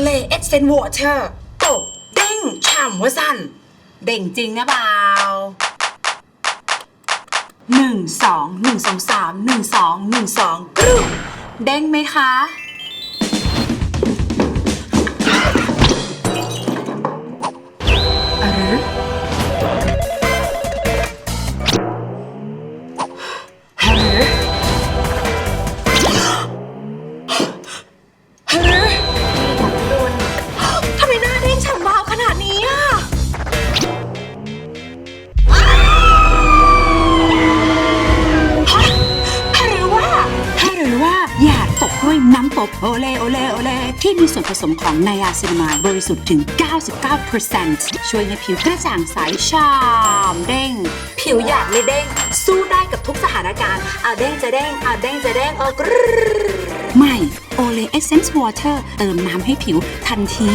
เลเอ็กเซนวอเตอร์ตบเด้งฉ่ำว่าสั้นเด้งจริงนะเปล่าหนึ่งสองหนึ่งสองสามหนึ่งสองหนึ่งสองกรุ๊บเด้งไหมคะ ตกด้วยน้ำตบโอเลโอเลโอเลที่มีส่วนผสมของไนอาซินามายบริสุทธิ์ถึง 99%ช่วยให้ผิวกระจ่างใสช่ำเด้ง ผิวหยาบเลยเด้ง สู้ได้กับทุกสถานการณ์เอาเด้งจะเด้งเอาเด้งจะเด้งเออกรไม่โอเลเอเซนส์วอเตอร์เติมน้ำให้ผิวทันที